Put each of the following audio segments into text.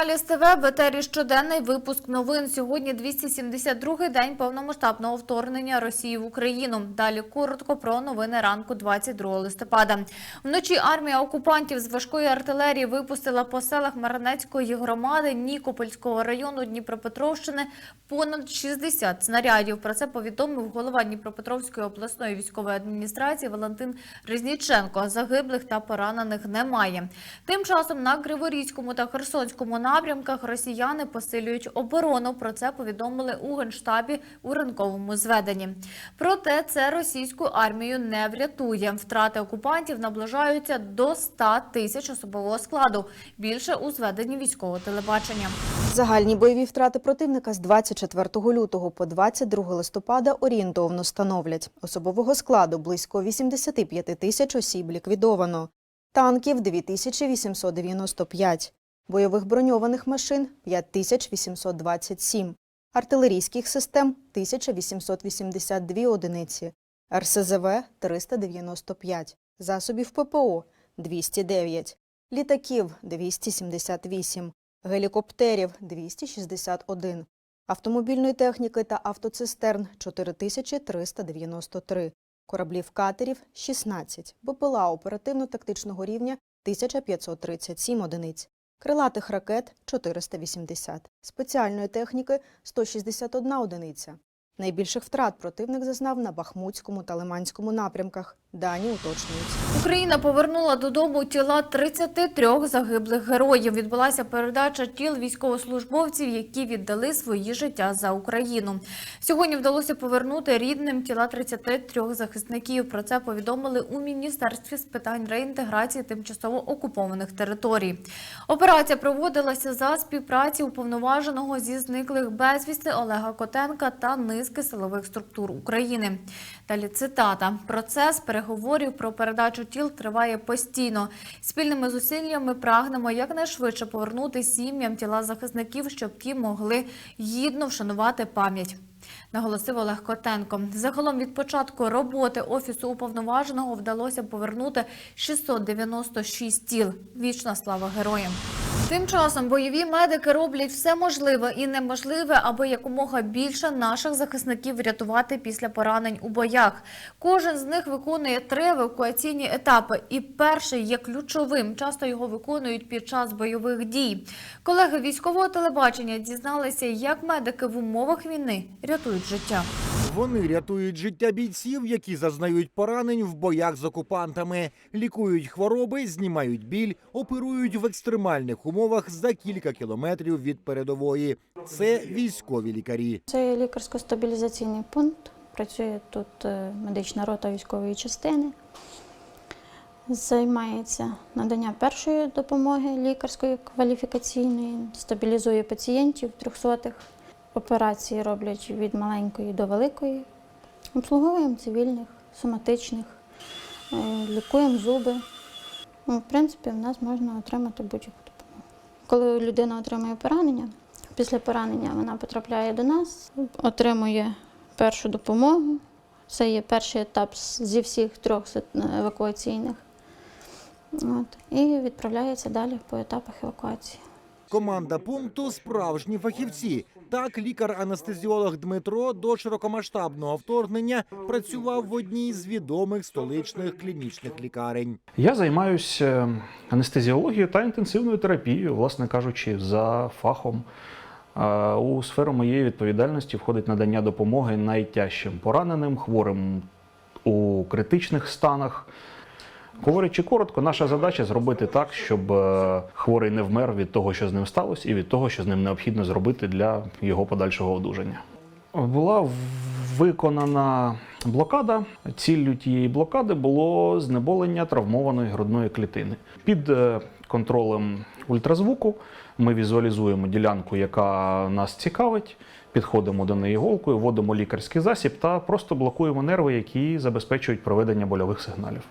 Телеканалі СТВ. В етері щоденний випуск новин. Сьогодні 272-й день повномасштабного вторгнення Росії в Україну. Далі коротко про новини ранку 22 листопада. Вночі армія окупантів з важкої артилерії випустила по селах Маранецької громади Нікопольського району Дніпропетровщини понад 60 снарядів. Про це повідомив голова Дніпропетровської обласної військової адміністрації Валентин Резніченко. Загиблих та поранених немає. Тим часом на Криворізькому та Херсонському напрямках росіяни посилюють оборону. Про це повідомили у генштабі у ранковому зведенні. Проте це російську армію не врятує. Втрати окупантів наближаються до 100 тисяч особового складу. Більше у зведенні військового телебачення. Загальні бойові втрати противника з 24 лютого по 22 листопада орієнтовно становлять особового складу близько 85 тисяч осіб ліквідовано, танків 2895, бойових броньованих машин 5827, артилерійських систем 1882 одиниці, РСЗВ 395, засобів ППО 209, літаків 278, гелікоптерів 261, автомобільної техніки та автоцистерн 4393, кораблів катерів 16, БПЛА оперативно-тактичного рівня 1537 одиниць, крилатих ракет 480, спеціальної техніки 161 одиниця. Найбільших втрат противник зазнав на Бахмутському та Лиманському напрямках. Дані уточнюються. Україна повернула додому тіла 33 загиблих героїв. Відбулася передача тіл військовослужбовців, які віддали свої життя за Україну. Сьогодні вдалося повернути рідним тіла 33 захисників. Про це повідомили у міністерстві з питань реінтеграції тимчасово окупованих територій. Операція проводилася за співпраці уповноваженого зі зниклих безвісти Олега Котенка та низки силових структур України. Далі цитата: процес переговорів про передачу тіл триває постійно. Спільними зусиллями прагнемо якнайшвидше повернути сім'ям тіла захисників, щоб ті могли гідно вшанувати пам'ять. Наголосив Олег Котенко. Загалом від початку роботи офісу уповноваженого вдалося повернути 696 тіл. Вічна слава героям. Тим часом бойові медики роблять все можливе і неможливе, аби якомога більше наших захисників врятувати після поранень у боях. Кожен з них виконує три евакуаційні етапи, і перший є ключовим. Часто його виконують під час бойових дій. Колеги військового телебачення дізналися, як медики в умовах війни рятують життя. Вони рятують життя бійців, які зазнають поранень в боях з окупантами, лікують хвороби, знімають біль, оперують в екстремальних умовах за кілька кілометрів від передової. Це військові лікарі. Це лікарсько-стабілізаційний пункт. Працює тут е, медична рота військової частини. Займається надання першої допомоги лікарської кваліфікаційної, стабілізує пацієнтів трьохсотих. Операції роблять від маленької до великої. Обслуговуємо цивільних, соматичних, е, лікуємо зуби. Ну, в принципі, в нас можна отримати будь-яку допомогу. Коли людина отримує поранення, після поранення вона потрапляє до нас, отримує першу допомогу. Це є перший етап зі всіх трьох евакуаційних. От, і відправляється далі по етапах евакуації. Команда пункту справжні фахівці. Так, лікар-анестезіолог Дмитро до широкомасштабного вторгнення працював в одній з відомих столичних клінічних лікарень. Я займаюся анестезіологією та інтенсивною терапією, власне кажучи, за фахом. У сферу моєї відповідальності входить надання допомоги найтяжчим пораненим, хворим у критичних станах. Говорячи коротко, наша задача зробити так, щоб е, хворий не вмер від того, що з ним сталося, і від того, що з ним необхідно зробити для його подальшого одужання. Була виконана блокада. Ціллю тієї блокади було знеболення травмованої грудної клітини. Під е, контролем ультразвуку ми візуалізуємо ділянку, яка нас цікавить. Підходимо до неї голкою, вводимо лікарський засіб та просто блокуємо нерви, які забезпечують проведення больових сигналів.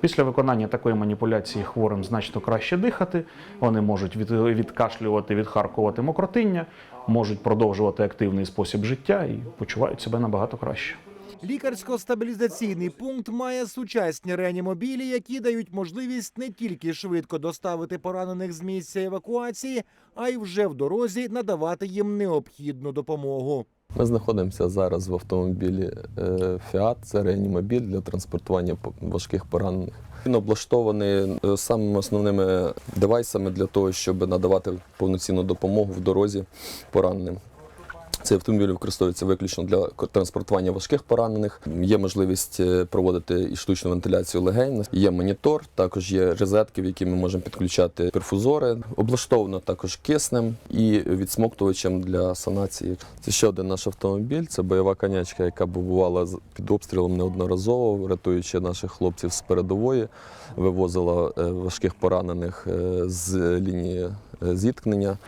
Після виконання такої маніпуляції хворим значно краще дихати. Вони можуть від, відкашлювати, відхаркувати мокротиння, можуть продовжувати активний спосіб життя і почувають себе набагато краще. Лікарсько-стабілізаційний пункт має сучасні реанімобілі, які дають можливість не тільки швидко доставити поранених з місця евакуації, а й вже в дорозі надавати їм необхідну допомогу. Ми знаходимося зараз в автомобілі Фіат. Це реанімобіль для транспортування важких поранених. Він облаштований е, самими основними девайсами для того, щоб надавати повноцінну допомогу в дорозі пораненим. Цей автомобіль використовується виключно для транспортування важких поранених. Є можливість е, проводити і штучну вентиляцію легень. Є монітор, також є розетки, в які ми можемо підключати перфузори. Облаштовано також киснем і відсмоктувачем для санації. Це ще один наш автомобіль. Це бойова конячка, яка бувала під обстрілом неодноразово, рятуючи наших хлопців з передової, вивозила е, важких поранених е, з лінії зіткнення.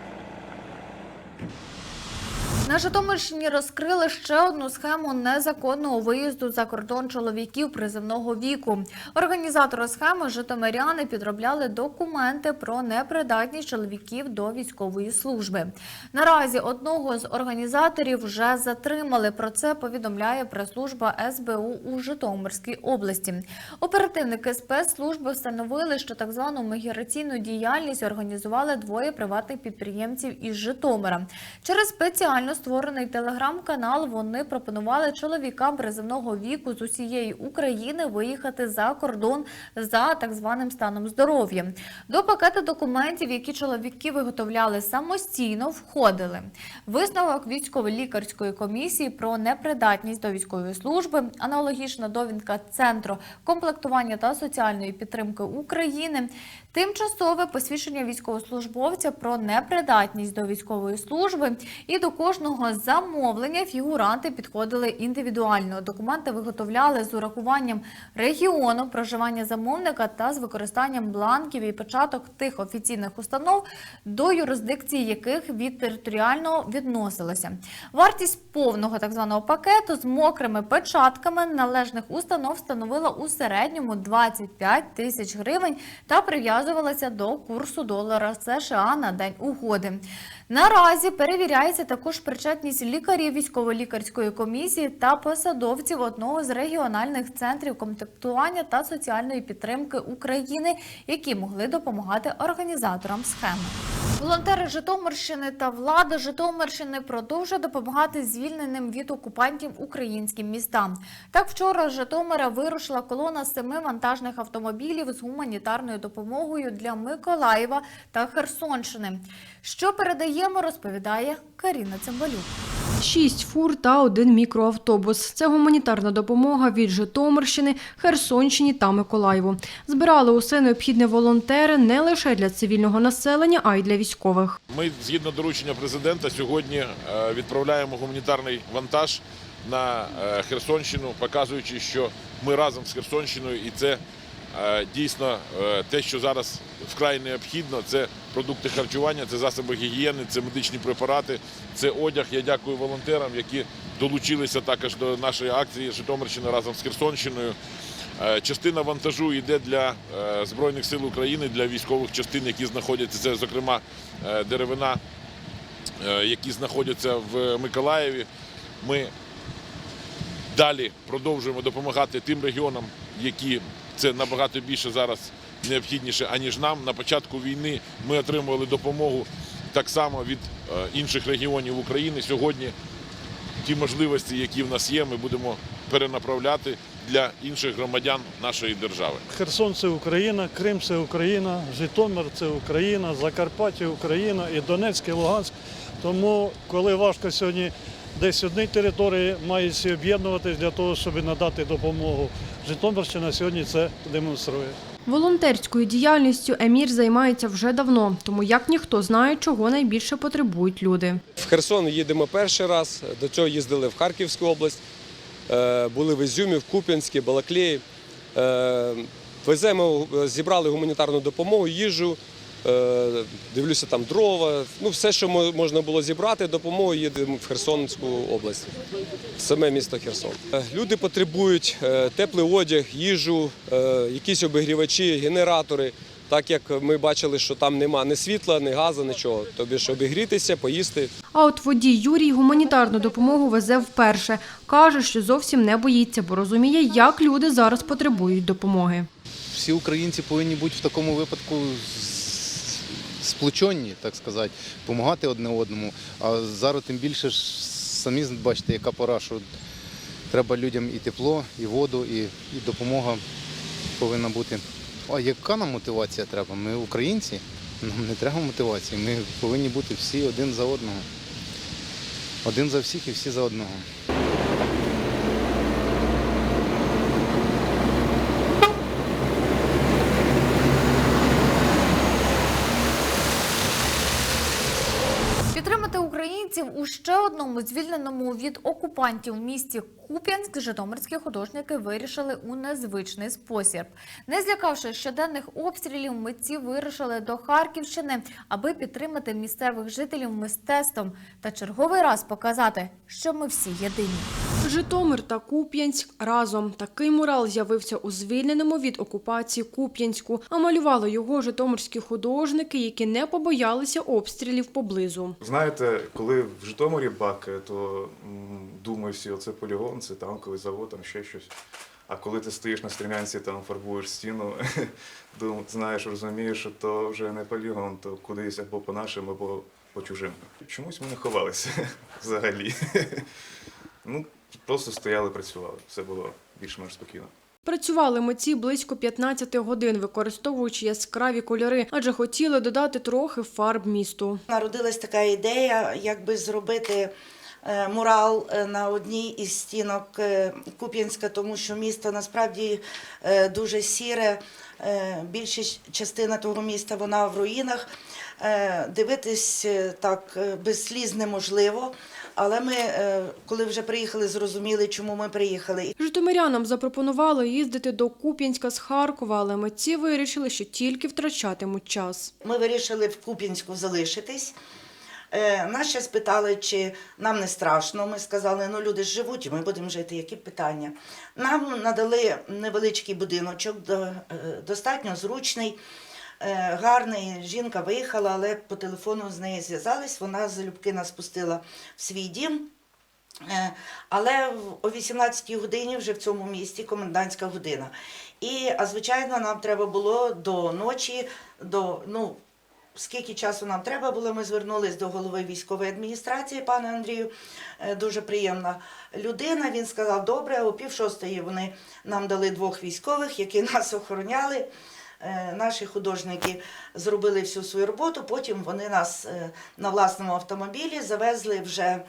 На Житомирщині розкрили ще одну схему незаконного виїзду за кордон чоловіків приземного віку. Організатори схеми житомиряни підробляли документи про непридатність чоловіків до військової служби. Наразі одного з організаторів вже затримали. Про це повідомляє прес-служба СБУ у Житомирській області. Оперативники спецслужби встановили, що так звану міграційну діяльність організували двоє приватних підприємців із Житомира. Через спеціально створений телеграм-канал вони пропонували чоловікам приземного віку з усієї України виїхати за кордон за так званим станом здоров'я. До пакету документів, які чоловіки виготовляли самостійно, входили висновок військово-лікарської комісії про непридатність до військової служби, аналогічна довідка Центру комплектування та соціальної підтримки України, тимчасове посвідчення військовослужбовця про непридатність до військової служби і до кожного замовлення фігуранти підходили індивідуально. Документи виготовляли з урахуванням регіону проживання замовника та з використанням бланків і печаток тих офіційних установ, до юрисдикції яких від територіального відносилося. Вартість повного так званого пакету з мокрими печатками належних установ становила у середньому 25 тисяч гривень та прив'язувалася до курсу долара США на день угоди. Наразі перевіряється також причетність лікарів військово-лікарської комісії та посадовців одного з регіональних центрів комплектування та соціальної підтримки України, які могли допомагати організаторам схеми. Волонтери Житомирщини та влада Житомирщини продовжують допомагати звільненим від окупантів українським містам. Так вчора з Житомира вирушила колона семи вантажних автомобілів з гуманітарною допомогою для Миколаєва та Херсонщини. Що передаємо, розповідає Каріна Цимбалюк. Шість фур та один мікроавтобус. Це гуманітарна допомога від Житомирщини, Херсонщині та Миколаєву. Збирали усе необхідне волонтери не лише для цивільного населення, а й для військових. Ми згідно доручення президента сьогодні е, відправляємо гуманітарний вантаж на е, Херсонщину, показуючи, що ми разом з Херсонщиною, і це дійсно е, те, що зараз вкрай необхідно. Це продукти харчування, це засоби гігієни, це медичні препарати, це одяг. Я дякую волонтерам, які долучилися також до нашої акції Житомирщина разом з Херсонщиною. Е, Частина вантажу йде для е, Збройних сил України, для військових частин, які знаходяться. Це, зокрема, деревина, які знаходяться в Миколаєві. Ми далі продовжуємо допомагати тим регіонам, які це набагато більше зараз необхідніше, аніж нам. На початку війни ми отримували допомогу так само від е, інших регіонів України. Сьогодні ті можливості, які в нас є, ми будемо перенаправляти для інших громадян нашої держави. Херсон це Україна, Крим це Україна, Житомир це Україна, Закарпаття Україна і Донецьк, і Луганськ. Тому, коли важко сьогодні десь одній території мають всі об'єднуватись для того, щоб надати допомогу. Житомирщина сьогодні це демонструє. Волонтерською діяльністю Емір займається вже давно, тому як ніхто знає, чого найбільше потребують люди. В Херсон їдемо перший раз. До цього їздили в Харківську область. е, були в Ізюмі, в Куп'янській, Балаклеї. Е, Веземо, зібрали гуманітарну допомогу, їжу, дивлюся там дрова. Ну, все, що можна було зібрати, допомогу їдемо в Херсонську область, в саме місто Херсон. Е, Люди потребують е, теплий одяг, їжу, е, якісь обігрівачі, генератори. Так як ми бачили, що там нема ні світла, ні газу, нічого. Тобі ж обігрітися, поїсти. А от водій Юрій гуманітарну допомогу везе вперше. Каже, що зовсім не боїться, бо розуміє, як люди зараз потребують допомоги. всі українці повинні бути в такому випадку сплоченні, так сказати, допомагати одне одному. А зараз тим більше ж самі бачите, яка пора, що треба людям і тепло, і воду, і, і допомога повинна бути. А яка нам мотивація треба? Ми українці, нам не треба мотивації. Ми повинні бути всі один за одного. Один за всіх і всі за одного. Підтримати українців у ще одному звільненому від окупантів місті Куп'янськ житомирські художники вирішили у незвичний спосіб. Не злякавши щоденних обстрілів, митці вирушили до Харківщини, аби підтримати місцевих жителів мистецтвом та черговий раз показати, що ми всі єдині. Житомир та Куп'янськ разом. Такий мурал з'явився у звільненому від окупації Куп'янську, а малювали його житомирські художники, які не побоялися обстрілів поблизу. Знаєте, коли в Житомирі бакає, то думаю всі, оце полігон, це танковий завод, там ще щось. А коли ти стоїш на стрілянці, там фарбуєш стіну, знаєш, розумієш, що то вже не полігон, то кудись або по нашим, або по чужим. Чомусь ми не ховалися взагалі. Ну, просто стояли, працювали. Все було більш-менш спокійно. Працювали митці близько 15 годин, використовуючи яскраві кольори, адже хотіли додати трохи фарб місту. Народилась така ідея, як би зробити е, мурал е, на одній із стінок е, Куп'янська, тому що місто насправді дуже сіре. Більша частина того міста вона в руїнах. Дивитись так без сліз неможливо. Але ми, е, коли вже приїхали, зрозуміли, чому ми приїхали. Житомирянам запропонували їздити до Куп'янська з Харкова, але митці вирішили, що тільки втрачатимуть час. Ми вирішили в Куп'янську залишитись. Е, Нас ще спитали, чи нам не страшно. Ми сказали, ну люди ж живуть, і ми будемо жити, які питання. Нам надали невеличкий будиночок, е, достатньо зручний, е, гарний. Жінка виїхала, але по телефону з нею зв'язались. Вона залюбки нас пустила в свій дім. Е, Але о 18-й годині вже в цьому місті комендантська година. І, а звичайно, нам треба було до ночі, до ну. Скільки часу нам треба було, ми звернулись до голови військової адміністрації, пане Андрію, е, дуже приємна людина. Він сказав, добре, о пів шостої вони нам дали двох військових, які нас охороняли. Е, Наші художники зробили всю свою роботу, потім вони нас е, на власному автомобілі завезли вже е,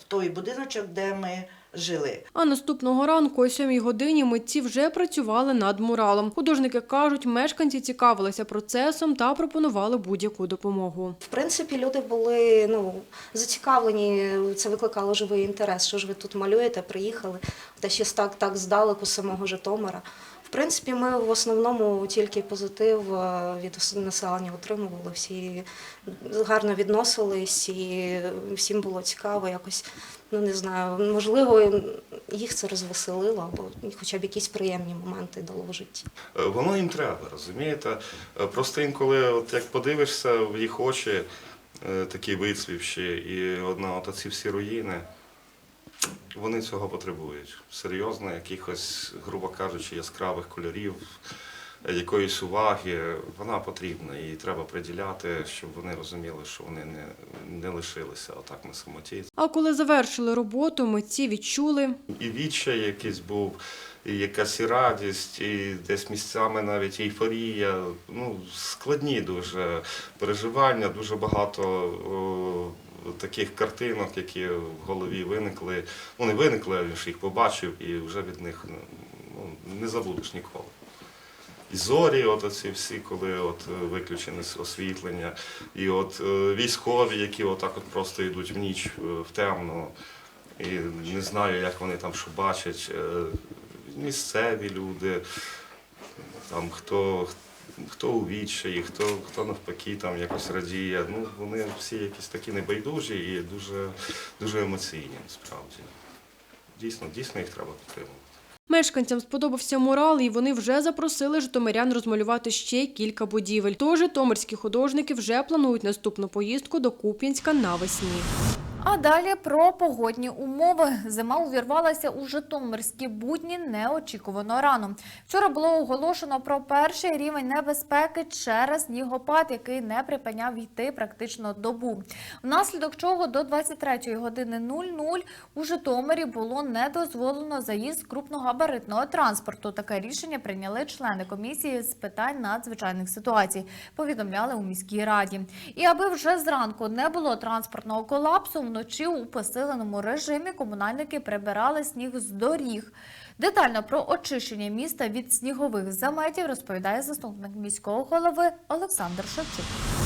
в той будиночок, де ми жили. А наступного ранку о 7 годині митці вже працювали над муралом. Художники кажуть, мешканці цікавилися процесом та пропонували будь-яку допомогу. В принципі, люди були ну, зацікавлені, це викликало живий інтерес. Що ж ви тут малюєте, приїхали, та ще так, так здалеку самого Житомира. Принципі, ми в основному тільки позитив е, від населення отримували. Всі гарно відносились і всім було цікаво якось. Ну не знаю, можливо, їх це розвеселило, або хоча б якісь приємні моменти дало в житті. Е, Воно їм треба, розумієте? Е, Просто інколи, от як подивишся в їх очі, такі вицвівші, і одна от ці всі руїни, вони цього потребують. Серйозно, якихось, грубо кажучи, яскравих кольорів, якоїсь уваги, вона потрібна, і треба приділяти, щоб вони розуміли, що вони не, не лишилися отак на самоті. А коли завершили роботу, митці відчули, І відчай якийсь був, і якась і радість, і десь місцями навіть ейфорія. Ну, складні дуже переживання, дуже багато о, таких картинок, які в голові виникли. Ну, не виникли, а ж їх побачив, і вже від них ну, не забудеш ніколи. І зорі, от оці всі, коли от е, виключене освітлення, і от е, військові, які отак от просто йдуть в ніч е, в темну. І не знаю, як вони там що бачать. Місцеві люди, там хто, хто у відчаї, хто, хто навпаки там якось радіє. Ну, вони всі якісь такі небайдужі і дуже, дуже емоційні насправді. Дійсно, дійсно їх треба підтримувати. Мешканцям сподобався мурал, і вони вже запросили житомирян розмалювати ще кілька будівель. Тож житомирські художники вже планують наступну поїздку до Куп'янська навесні. А далі про погодні умови. Зима увірвалася у житомирські будні неочікувано рано. Вчора було оголошено про перший рівень небезпеки через снігопад, який не припиняв йти практично добу. Внаслідок чого до 23 години 00 у Житомирі було не дозволено заїзд крупногабаритного транспорту. Таке рішення прийняли члени комісії з питань надзвичайних ситуацій. Повідомляли у міській раді. І аби вже зранку не було транспортного колапсу, вночі у посиленому режимі комунальники прибирали сніг з доріг. Детально про очищення міста від снігових заметів розповідає заступник міського голови Олександр Шевчук.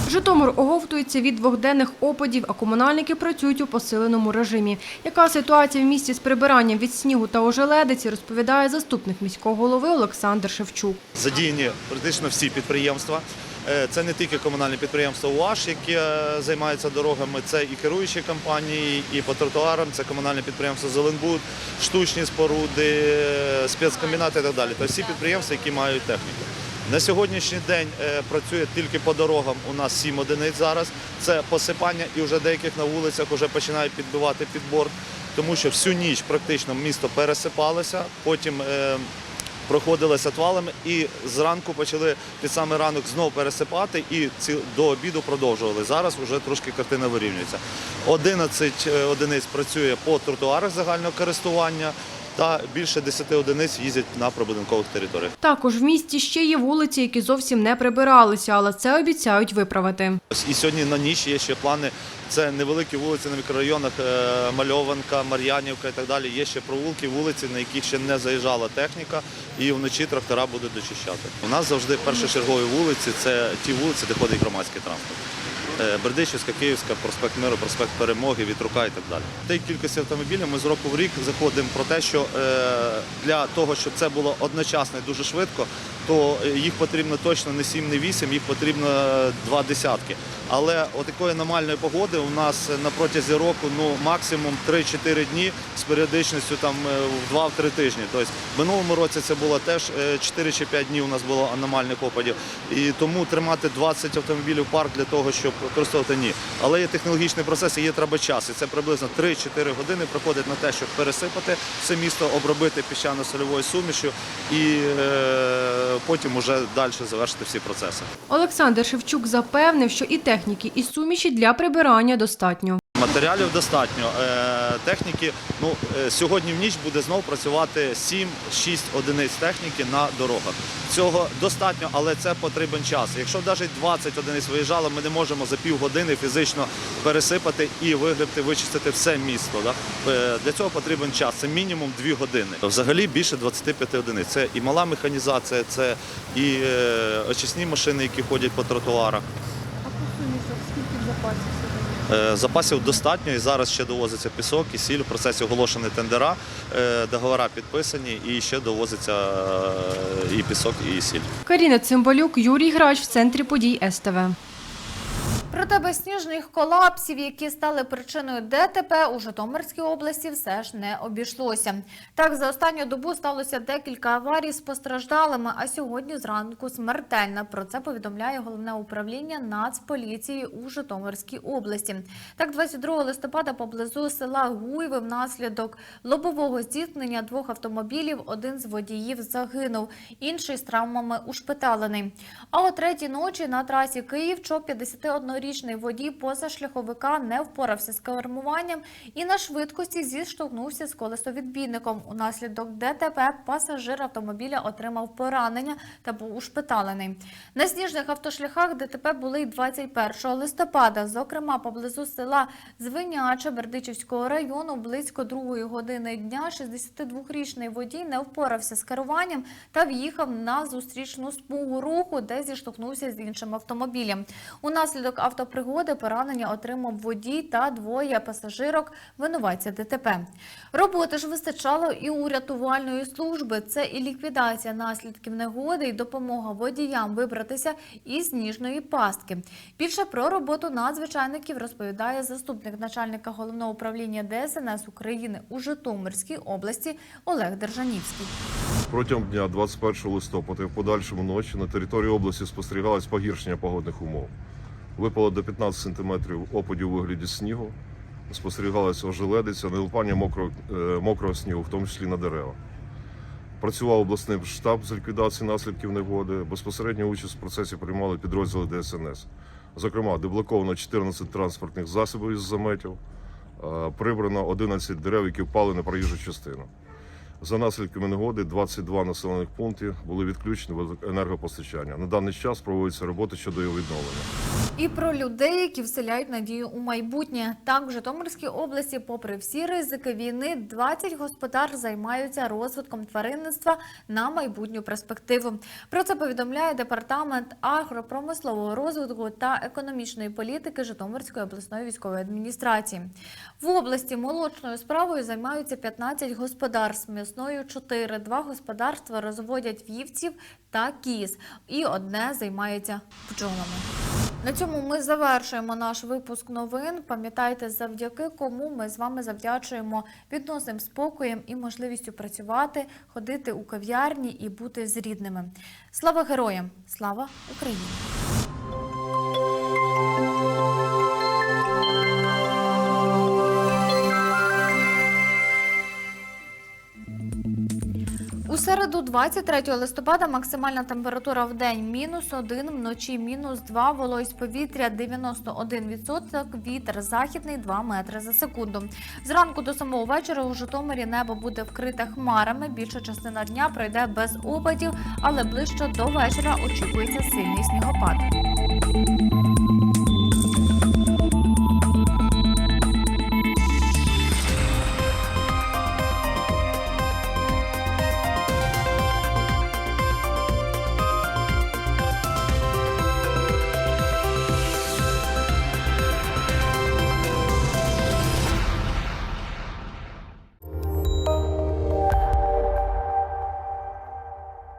Житомир оговтується від двохденних опадів, а комунальники працюють у посиленому режимі. Яка ситуація в місті з прибиранням від снігу та ожеледиці, розповідає заступник міського голови Олександр Шевчук. задіяні практично всі підприємства. Е, Це не тільки комунальне підприємство УАЖ, яке е, займається дорогами, це і керуючі компанії, і по тротуарам, це комунальне підприємство Зеленбуд, штучні споруди, е, спецкомбінати і так далі. Тобто всі підприємства, які мають техніку. На сьогоднішній день працює тільки по дорогам. У нас 7 одиниць зараз. Це посипання, і вже деяких на вулицях вже починають підбивати під борт, тому що всю ніч практично місто пересипалося. Потім проходилися отвалами і зранку почали під самий ранок знову пересипати і ці, до обіду продовжували. Зараз вже трошки картина вирівнюється. 11 е, одиниць працює по тротуарах загального користування та більше 10 одиниць їздять на прибудинкових територіях. Також в місті ще є вулиці, які зовсім не прибиралися, але це обіцяють виправити. І сьогодні на ніч є ще плани. Це невеликі вулиці на мікрорайонах, е, Мальованка, Мар'янівка і так далі. Є ще провулки, вулиці, на яких ще не заїжджала техніка, і вночі трактора будуть дочищати. У нас завжди першочергові вулиці це ті вулиці, де ходить громадський транспорт. Е, Бердичівська, Київська, проспект Миру, проспект Перемоги, Вітрука і так далі. Тій кількості автомобілів ми з року в рік заходимо про те, що е, для того, щоб це було одночасно і дуже швидко, то їх потрібно точно не 7, не 8, їх потрібно е, два десятки. Але отакої аномальної погоди у нас на протязі року ну максимум 3-4 дні з періодичністю там в 2-3 тижні. Тобто в минулому році це було теж е, 4 чи 5 днів у нас було аномальних опадів. І тому тримати 20 автомобілів парк для того, щоб використовувати ні. Але є технологічний процес і є треба час. І це приблизно 3-4 години проходить на те, щоб пересипати все місто, обробити піщано-сольовою сумішю і е, потім уже далі завершити всі процеси. Олександр Шевчук запевнив, що і техніки, і суміші для прибирання достатньо. Матеріалів достатньо. Техніки, ну е, сьогодні в ніч буде знову працювати 7-6 одиниць техніки на дорогах. Цього достатньо, але це потрібен час. Якщо навіть 20 одиниць виїжджало, ми не можемо за півгодини фізично пересипати і вигребти, вичистити все місто. Да? Е, Для цього потрібен час. Це мінімум 2 години. Взагалі більше 25 одиниць. Це і мала механізація, це і е, очисні машини, які ходять по тротуарах. А Е, Запасів достатньо і зараз ще довозиться пісок і сіль. В процесі оголошені тендера, е, договори підписані і ще довозиться е, і пісок, і сіль. Каріна Цимбалюк, Юрій Грач в центрі подій СТВ. Проте без сніжних колапсів, які стали причиною ДТП у Житомирській області, все ж не обійшлося. Так, за останню добу сталося декілька аварій з постраждалими, а сьогодні зранку смертельна. Про це повідомляє головне управління Нацполіції у Житомирській області. Так, 22 листопада поблизу села Гуйви внаслідок лобового зіткнення двох автомобілів один з водіїв загинув, інший з травмами ушпиталений. А о третій ночі на трасі Київ-Чоп 51-річний водій позашляховика не впорався з кермуванням і на швидкості зіштовхнувся з колесовідбійником. Унаслідок ДТП пасажир автомобіля отримав поранення та був ушпиталений. На сніжних автошляхах ДТП були й 21 листопада, зокрема поблизу села Звиняче Бердичівського району близько другої години дня 62-річний водій не впорався з керуванням та в'їхав на зустрічну смугу руху, де зіштовхнувся з іншим автомобілем. Унаслідок авто автопригоди поранення отримав водій та двоє пасажирок винуватця ДТП. Роботи ж вистачало і у рятувальної служби. Це і ліквідація наслідків негоди, і допомога водіям вибратися із сніжної пастки. Більше про роботу надзвичайників розповідає заступник начальника головного управління ДСНС України у Житомирській області Олег Держанівський. Протягом дня 21 листопада і в подальшому ночі на території області спостерігалось погіршення погодних умов. Випало до 15 см опадів у вигляді снігу, спостерігалася ожеледиця, налипання мокрого, е, мокрого снігу, в тому числі на дерева. Працював обласний штаб з ліквідації наслідків негоди. Безпосередню участь в процесі приймали підрозділи ДСНС. Зокрема, деблоковано 14 транспортних засобів із заметів, е, прибрано 11 дерев, які впали на проїжджу частину. За наслідками негоди 22 населених пункти були відключені від енергопостачання. На даний час проводяться роботи щодо його відновлення. І про людей, які вселяють надію у майбутнє. Так, в Житомирській області, попри всі ризики війни, 20 господар займаються розвитком тваринництва на майбутню перспективу. Про це повідомляє департамент агропромислового розвитку та економічної політики Житомирської обласної військової адміністрації. В області молочною справою займаються 15 господарств, м'ясною 4. Два господарства розводять вівців та кіз, і одне займається бджолами. На цьому ми завершуємо наш випуск новин. Пам'ятайте, завдяки кому ми з вами завдячуємо відносним спокоєм і можливістю працювати, ходити у кав'ярні і бути з рідними. Слава героям! Слава Україні! У середу, 23 листопада, максимальна температура в день мінус 1, вночі мінус 2, вологість повітря 91%, вітер західний 2 метри за секунду. Зранку до самого вечора у Житомирі небо буде вкрите хмарами. Більша частина дня пройде без опадів, але ближче до вечора очікується сильний снігопад.